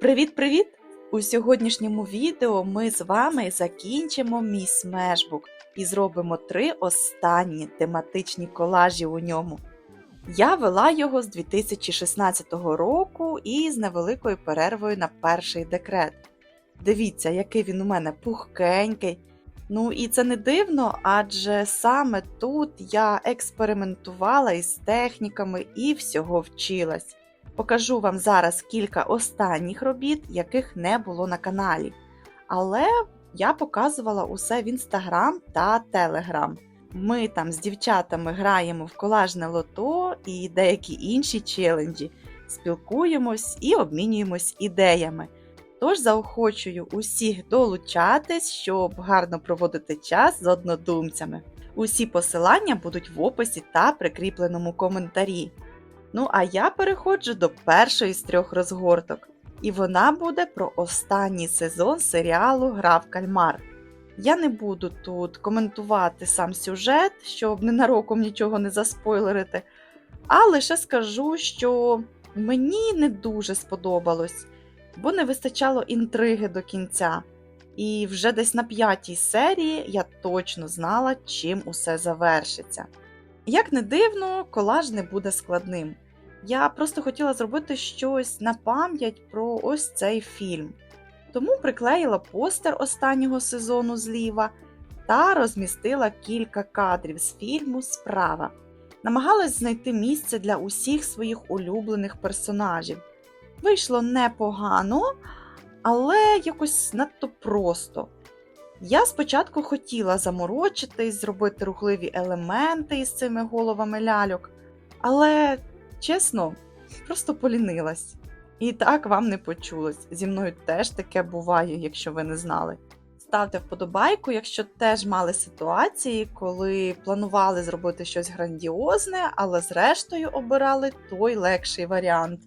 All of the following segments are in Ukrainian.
Привіт-привіт! У сьогоднішньому відео ми з вами закінчимо мій смешбук і зробимо три останні тематичні колажі у ньому. Я вела його з 2016 року і з невеликою перервою на перший декрет. Дивіться, який він у мене пухкенький. Ну і це не дивно, адже саме тут я експериментувала із техніками і всього вчилась. Покажу вам зараз кілька останніх робіт, яких не було на каналі. Але я показувала усе в інстаграм та телеграм. Ми там з дівчатами граємо в колажне лото і деякі інші челенджі, спілкуємось і обмінюємось ідеями. Тож заохочую усіх долучатись, щоб гарно проводити час з однодумцями. Усі посилання будуть в описі та прикріпленому коментарі. Ну а я переходжу до першої з трьох розгорток, і вона буде про останній сезон серіалу Гра в кальмар. Я не буду тут коментувати сам сюжет, щоб ненароком нічого не заспойлерити, а лише скажу, що мені не дуже сподобалось, бо не вистачало інтриги до кінця. І вже десь на п'ятій серії я точно знала, чим усе завершиться. Як не дивно, колаж не буде складним. Я просто хотіла зробити щось на пам'ять про ось цей фільм. Тому приклеїла постер останнього сезону зліва та розмістила кілька кадрів з фільму справа. Намагалась знайти місце для усіх своїх улюблених персонажів. Вийшло непогано, але якось надто просто. Я спочатку хотіла заморочитись, зробити рухливі елементи із цими головами ляльок, але, чесно, просто полінилась. І так вам не почулось. Зі мною теж таке буває, якщо ви не знали. Ставте вподобайку, якщо теж мали ситуації, коли планували зробити щось грандіозне, але зрештою обирали той легший варіант.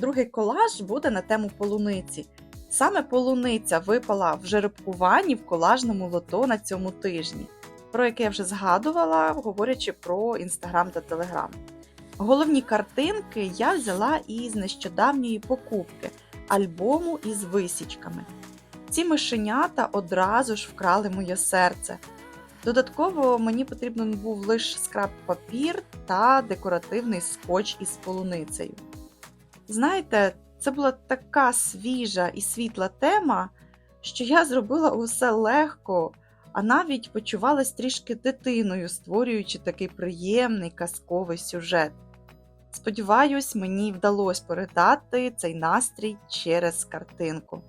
Другий колаж буде на тему полуниці. Саме полуниця випала в жеребкуванні в колажному лото на цьому тижні, про яке я вже згадувала, говорячи про інстаграм та телеграм. Головні картинки я взяла із нещодавньої покупки альбому із висічками. Ці мишенята одразу ж вкрали моє серце. Додатково мені потрібен був лише скраб папір та декоративний скотч із полуницею. Знаєте, це була така свіжа і світла тема, що я зробила усе легко, а навіть почувалась трішки дитиною, створюючи такий приємний казковий сюжет. Сподіваюсь, мені вдалося передати цей настрій через картинку.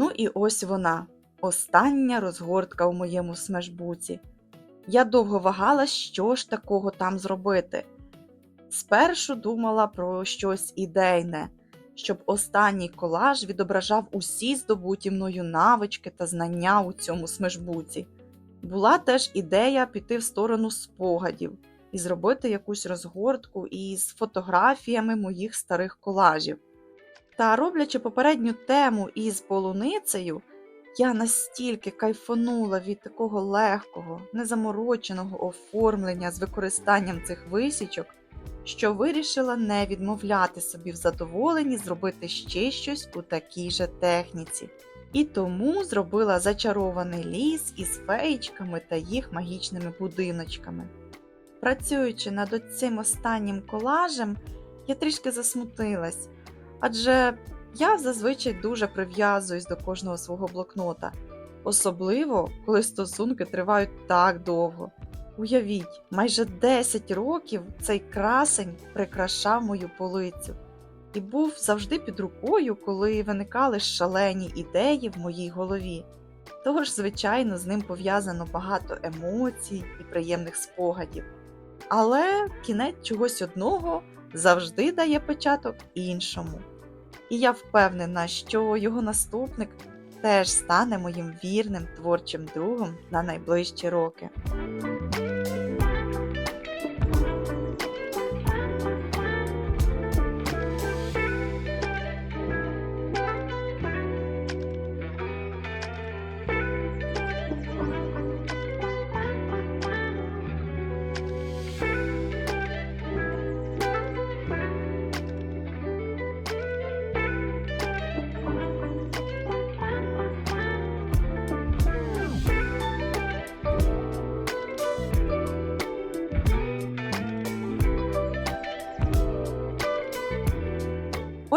Ну і ось вона, остання розгортка у моєму смешбуці. Я довго вагала, що ж такого там зробити. Спершу думала про щось ідейне, щоб останній колаж відображав усі здобуті мною навички та знання у цьому смешбуці. Була теж ідея піти в сторону спогадів і зробити якусь розгортку із фотографіями моїх старих колажів. Та роблячи попередню тему із полуницею, я настільки кайфонула від такого легкого, незамороченого оформлення з використанням цих висічок, що вирішила не відмовляти собі в задоволенні зробити ще щось у такій же техніці. І тому зробила зачарований ліс із феєчками та їх магічними будиночками. Працюючи над цим останнім колажем, я трішки засмутилась, адже я зазвичай дуже прив'язуюсь до кожного свого блокнота, особливо коли стосунки тривають так довго. Уявіть, майже 10 років цей красень прикрашав мою полицю і був завжди під рукою, коли виникали шалені ідеї в моїй голові. Тож, звичайно, з ним пов'язано багато емоцій і приємних спогадів. Але кінець чогось одного завжди дає початок іншому. І я впевнена, що його наступник теж стане моїм вірним творчим другом на найближчі роки.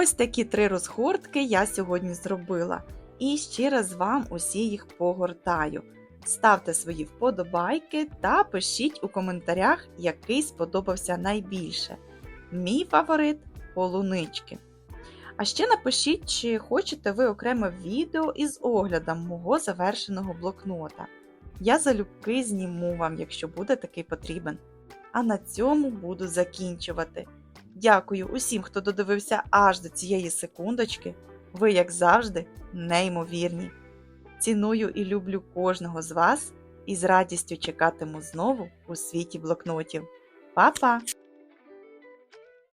Ось такі три розгортки я сьогодні зробила. І ще раз вам усі їх погортаю. Ставте свої вподобайки та пишіть у коментарях, який сподобався найбільше. Мій фаворит полунички. А ще напишіть, чи хочете ви окреме відео із оглядом мого завершеного блокнота. Я залюбки зніму вам, якщо буде такий потрібен. А на цьому буду закінчувати. Дякую усім, хто додивився аж до цієї секундочки. Ви, як завжди, неймовірні. Ціную і люблю кожного з вас і з радістю чекатиму знову у світі блокнотів. Па-па!